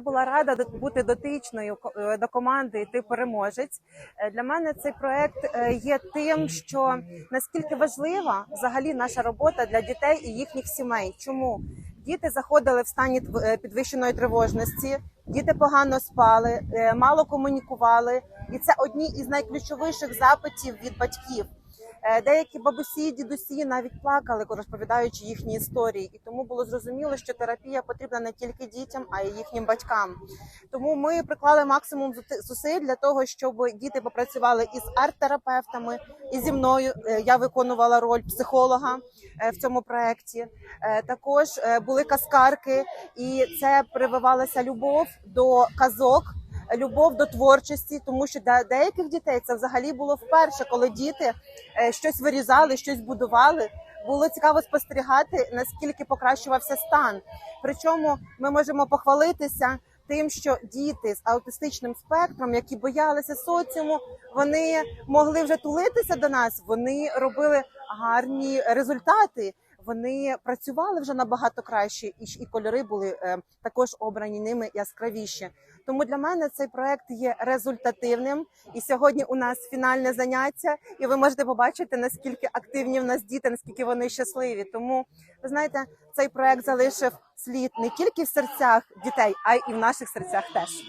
була рада бути дотичною е, до команди Ти переможець. Е, Для мене цей проект е, є тим, що наскільки важлива взагалі наша робота для дітей і їхніх сімей. Чому діти заходили в стані підвищеної тривожності, діти погано спали, мало комунікували, і це одні із найключовіших запитів від батьків. Е, Деякі бабусі, дідусі навіть плакали, розповідаючи їхні історії, і тому було зрозуміло, що терапія потрібна не тільки дітям, а й їхнім батькам. Тому ми приклали максимум зусиль для того, щоб діти попрацювали із арт-терапевтами, і зі мною Е, я виконувала роль психолога е, в цьому проєкті. Також були казкарки, і це прививалася любов до казок любов до творчості, тому що для деяких дітей це взагалі було вперше, коли діти е, щось вирізали, щось будували. Було цікаво спостерігати, наскільки покращувався стан. Причому ми можемо похвалитися тим, що діти з аутистичним спектром, які боялися соціуму, вони могли вже тулитися до нас. Вони робили гарні результати. Вони працювали вже набагато краще, і, і кольори були е, також обрані ними яскравіші. Тому для мене цей проект є результативним. І сьогодні у нас фінальне заняття, і ви можете побачити наскільки активні в нас діти, наскільки вони щасливі. Тому ви знаєте, цей проект залишив слід не тільки в серцях дітей, а й в наших серцях теж.